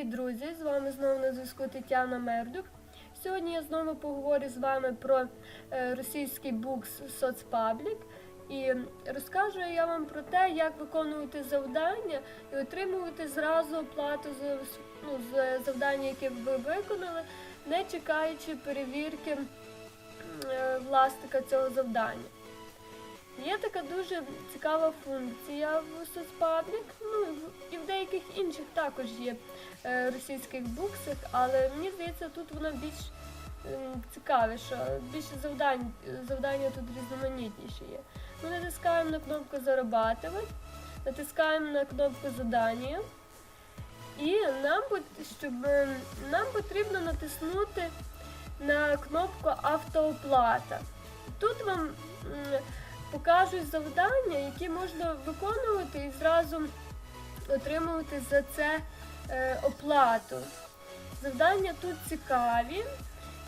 Привіт, друзі! З вами знову на зв'язку Тетяна Мердюк. Сьогодні я знову поговорю з вами про е, російський букс Соцпаблік і розкажу я вам про те, як виконувати завдання і отримувати зразу оплату за ну, з завдання, яке ви виконали, не чекаючи перевірки е, власника цього завдання. Є така дуже цікава функція в соцпаблік, ну і в- деяких інших також є е, російських буксах, але мені здається, тут вона більш ем, цікавіша, більше завдань, завдання тут різноманітніші є. Ми натискаємо на кнопку Зарабатувати, натискаємо на кнопку Задання. І нам, щоб ем, нам потрібно натиснути на кнопку Автооплата. Тут вам м, покажуть завдання, які можна виконувати і зразу отримувати за це е, оплату. Завдання тут цікаві,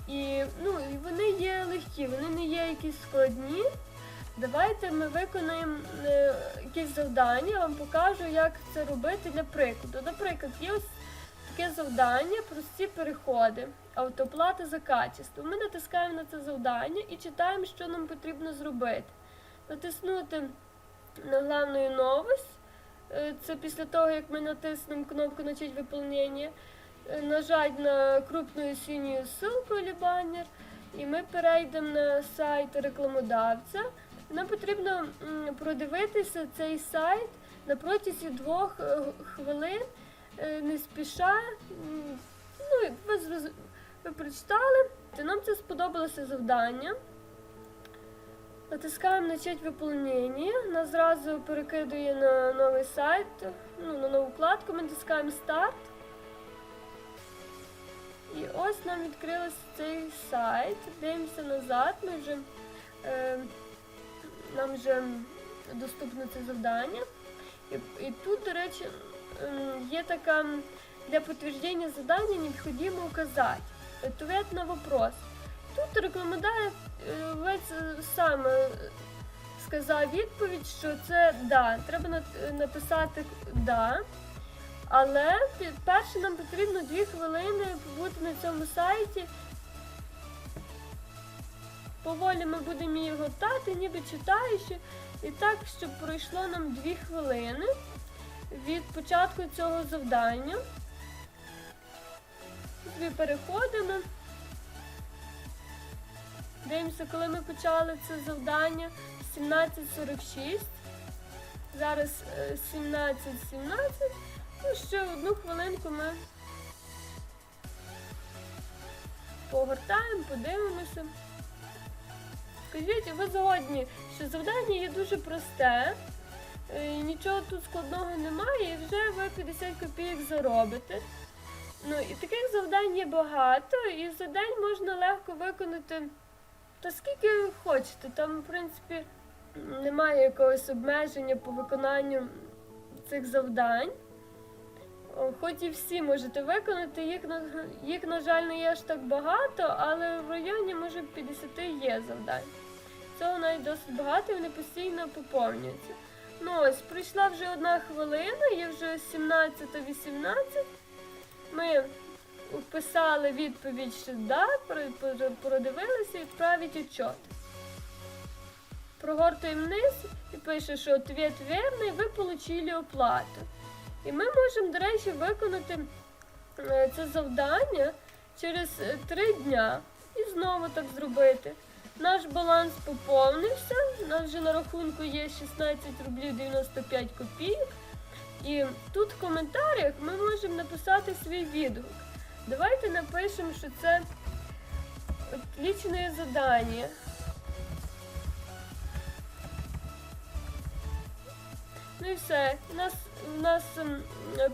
і, ну, вони є легкі, вони не є якісь складні. Давайте ми виконаємо е, якісь завдання, вам покажу, як це робити для прикладу. Наприклад, є ось таке завдання, прості переходи, автоплата за качество. Ми натискаємо на це завдання і читаємо, що нам потрібно зробити. Натиснути на главну новость. Е, Це після того, як ми натиснемо кнопку «Начать виповнення», е, нажать на крупну синю ссылку или баннер, і ми перейдемо на сайт рекламодавця. Нам потрібно продивитися цей сайт на протязі двох е, хвилин, не спіша. Ну, ви, ви прочитали, Та нам це сподобалося завдання. Натискаємо начать виповнення. Нас зразу перекидує на новий сайт, ну, на нову вкладку. Ми натискаємо старт. І ось нам відкрився цей сайт. Дивимося назад. Ми вже, е, нам вже доступно це завдання. І, і тут, до речі, є така для підтвердження задання необхідно указати. Ответ на вопрос. Тут рекламодавець е, сам е, сказав відповідь, що це да. Треба е, написати да. Але перше нам потрібно дві хвилини побути на цьому сайті. Поволі ми будемо її гортати, ніби читаючи. І так, щоб пройшло нам дві хвилини від початку цього завдання. Дві переходимо. Дивимося, коли ми почали це завдання 17.46. Зараз е, 17.17. Ну, ще одну хвилинку ми погортаємо, подивимося. Скажіть, ви згодні, що завдання є дуже просте, е, нічого тут складного немає, і вже ви 50 копійок заробите. Ну і таких завдань є багато, і за день можна легко виконати та скільки хочете. Там, в принципі, немає якогось обмеження по виконанню цих завдань. Хоч і всі можете виконати, їх, їх, на жаль, не є аж так багато, але в районі, може, 50 є завдань. Цього навіть досить багато і вони постійно поповнюються. Ну ось, пройшла вже одна хвилина, є вже 17-18. Ми вписали відповідь, що да, про- про- продивилися і відправить отчет. Прогортуємо вниз і пише, що ответ вірний, ви отримали оплату. І ми можемо, до речі, виконати е, це завдання через е, три дня і знову так зробити. Наш баланс поповнився, у нас вже на рахунку є 16 рублів 95 копійок. І тут в коментарях ми можемо написати свій відгук. Давайте напишемо, що це отличне задання. Ну і все. У нас, у нас ем,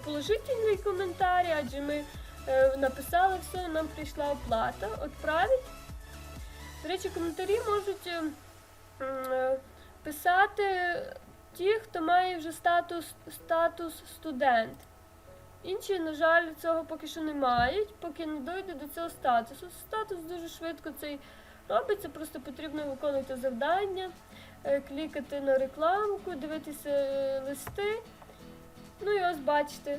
положительний коментар, адже ми е, написали все, нам прийшла оплата. Отправить. До речі, коментарі можуть е, е, писати ті, хто має вже статус, статус студент. Інші, на жаль, цього поки що не мають, поки не дойде до цього статусу. Статус дуже швидко цей робиться, просто потрібно виконувати завдання, е, клікати на рекламку, дивитися е, листи. Ну і ось бачите,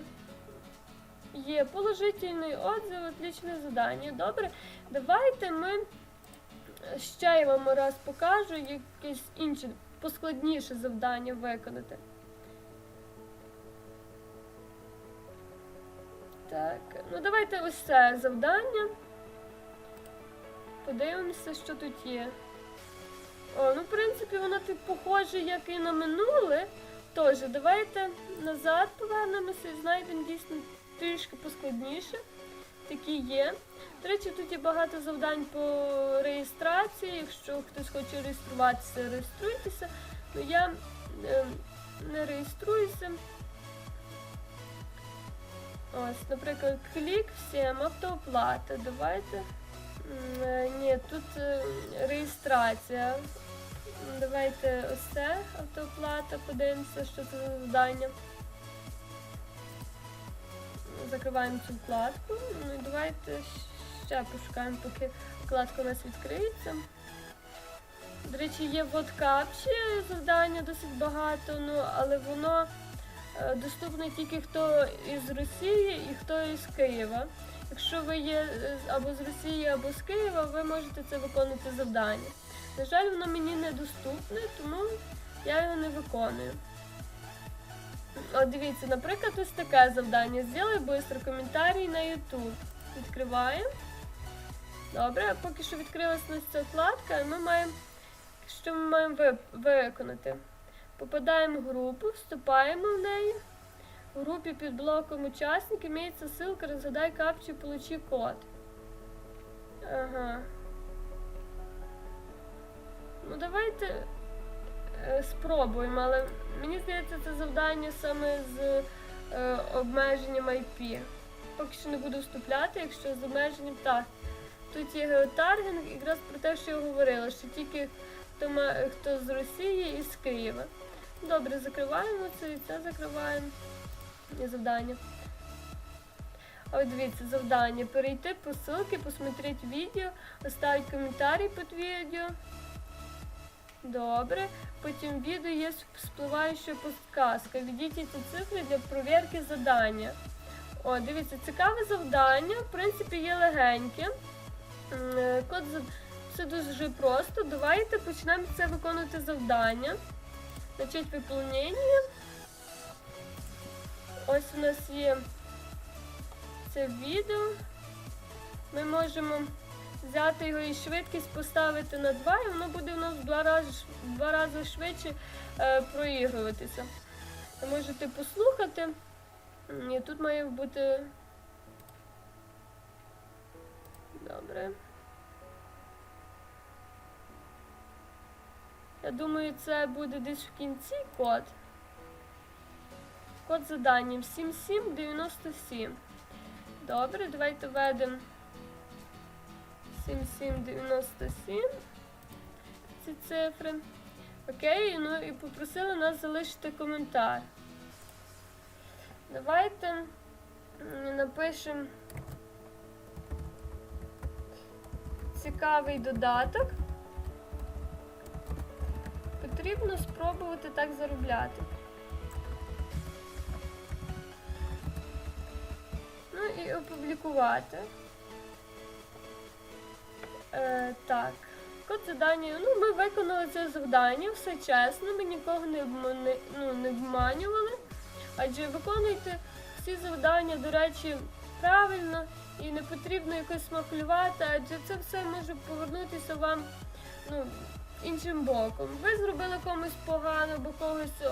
є положительний отзыв, отличне задання. Добре, давайте ми ще я вам раз покажу якесь інше поскладніше завдання виконати. Так, ну давайте ось це завдання. Подивимося, що тут є. О, ну, в принципі, воно тут похоже, як і на минуле. Тож, давайте назад повернемося і знайдемо дійсно трішки поскладніше. Такі є. До речі, тут є багато завдань по реєстрації. Якщо хтось хоче реєструватися, реєструйтеся. Ну я е, не реєструюся. Ось, наприклад, клік всім, автооплата. Давайте. Е, Ні, тут е, реєстрація. Давайте ось це автооплата, подивимося, що це за завдання. Закриваємо цю вкладку. Ну і давайте ще пошукаємо, поки вкладка у нас відкриється. До речі, є в WhatsApp завдання досить багато, ну але воно е, доступне тільки хто із Росії і хто із Києва. Якщо ви є е, або з Росії, або з Києва, ви можете це виконувати завдання. На жаль, воно мені недоступне, тому я його не виконую. От дивіться, наприклад, ось таке завдання. Зробили швидко коментарі на YouTube. Відкриваємо. Добре, поки що нас ця вкладка, ми маємо. Що ми маємо виконати? Попадаємо в групу, вступаємо в неї. В групі під блоком учасник імеється ссылка «Разгадай капчу, получи код». Ага. Ну давайте е, спробуємо, але мені здається, це завдання саме з е, обмеженням IP. Поки що не буду вступляти, якщо з обмеженням так. Тут є геотаргінг, якраз про те, що я говорила, що тільки хто, хто з Росії і з Києва. Добре, закриваємо це і це закриваємо. І завдання. Ось дивіться, завдання. Перейти по ссылке, посмотреть відео, оставить коментарі під відео. Добре. Потім в відео є спливаюча подсказка. Введіть ці цифри для перевірки завдання. О, дивіться, цікаве завдання. В принципі, є легеньке. Код це дуже просто. Давайте почнемо це виконувати завдання. Начать виповнення. Ось у нас є це відео. Ми можемо взяти його і швидкість поставити на 2, і воно буде у нас в два рази, в два рази швидше е, проігруватися. Можете послухати. Ні, тут має бути. Добре. Я думаю, це буде десь в кінці код. Код заданням 7797. Добре, давайте введемо 7797. Ці цифри. Окей, ну і попросили нас залишити коментар. Давайте напишемо цікавий додаток. Потрібно спробувати так заробляти. Ну і опублікувати. Е, так. Код завдання. Ну, ми виконали це завдання, все чесно, ми нікого не, обмани, ну, не обманювали. Адже виконуйте всі завдання, до речі, правильно і не потрібно якось смахлювати, адже це все може повернутися вам ну, іншим боком. Ви зробили комусь погано, або когось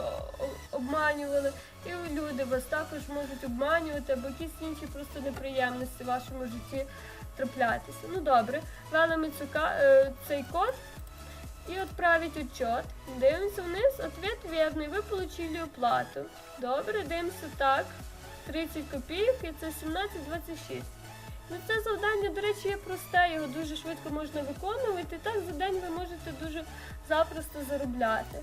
обманювали, і люди вас також можуть обманювати, або якісь інші просто неприємності в вашому житті траплятися. Ну добре, ввели ми е, цей код и отправить отчет. Дивимося вниз, ответ верний, ви получили оплату. Добре, дивимося так. 30 копійок і це 17,26. Ну це завдання, до речі, є просте, його дуже швидко можна виконувати. Так за день ви можете дуже запросто заробляти.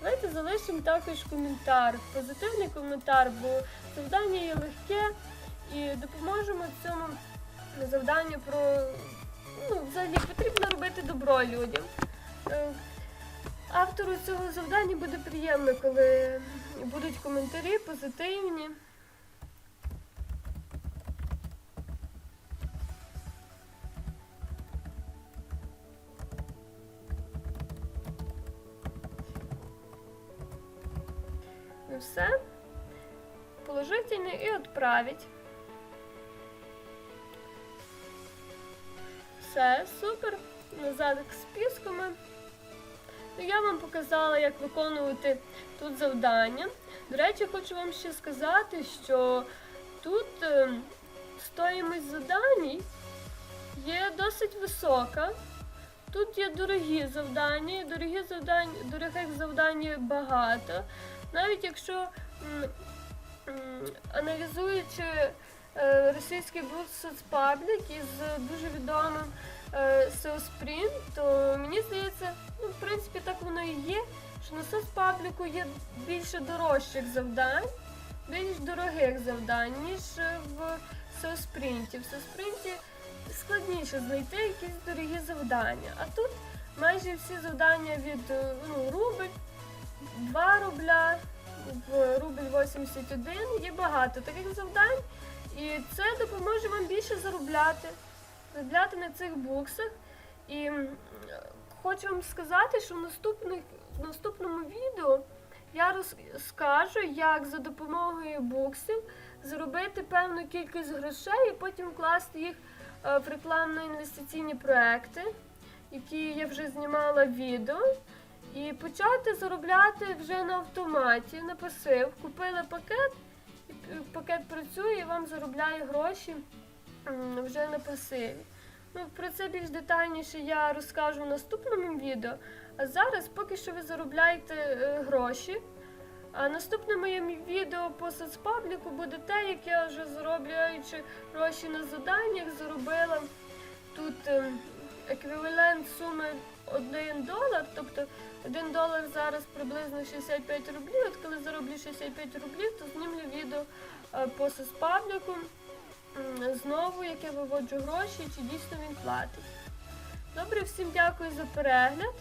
Давайте залишимо також коментар, позитивний коментар, бо завдання є легке і допоможемо цьому завданню про ну, взагалі потрібно робити добро людям. Е, Автору цього завдання буде приємно, коли будуть коментарі позитивні. Все. Положительний і відправить. Все, супер. Назад к списками. Ну, я вам показала, як виконувати тут завдання. До речі, хочу вам ще сказати, що тут е, стоїмость завдань є досить висока. Тут є дорогі завдання, дорогі завдання, дорогих завдань багато. Навіть якщо аналізуючи е, російський бруд соцпаблік із дуже відомим е, то мені здається, ну, в принципі, так воно і є, що на соцпабліку є більше дорожчих завдань, більш дорогих завдань, ніж е, в Sprint. В Sprint складніше знайти якісь дорогі завдання. А тут майже всі завдання від е, ну, рубль, 2 рубля, в рубль 81 є багато таких завдань. І це допоможе вам більше заробляти, заробляти на цих буксах. І хочу вам сказати, що в, в наступному відео я розкажу, як за допомогою буксів заробити певну кількість грошей і потім вкласти їх е, в рекламно-інвестиційні проекти, які я вже знімала відео. І почати заробляти вже на автоматі, на пасив. Купили пакет, пакет працює і вам заробляє гроші вже на пасиві. Ну, про це більш детальніше я розкажу в наступному відео. А зараз поки що ви заробляєте е, гроші. А наступне моє відео по соцпабліку буде те, як я вже заробляючи гроші на заданнях, заробила тут ем, еквівалент суми 1 долар, тобто 1 долар зараз приблизно 65 рублів. От коли зароблю 65 рублів, то знімлю відео е, по соцпабліку знову, як я виводжу гроші, чи дійсно він платить. Добре, всім дякую за перегляд.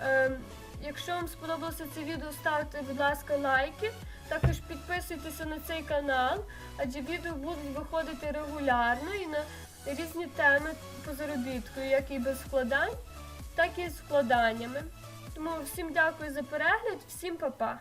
Ем, Якщо вам сподобалося це відео, ставте, будь ласка, лайки. Також підписуйтеся на цей канал, адже відео будуть виходити регулярно і на різні теми по заробітку, як і без вкладань, так і з вкладаннями. Тому всім дякую за перегляд, всім па-па!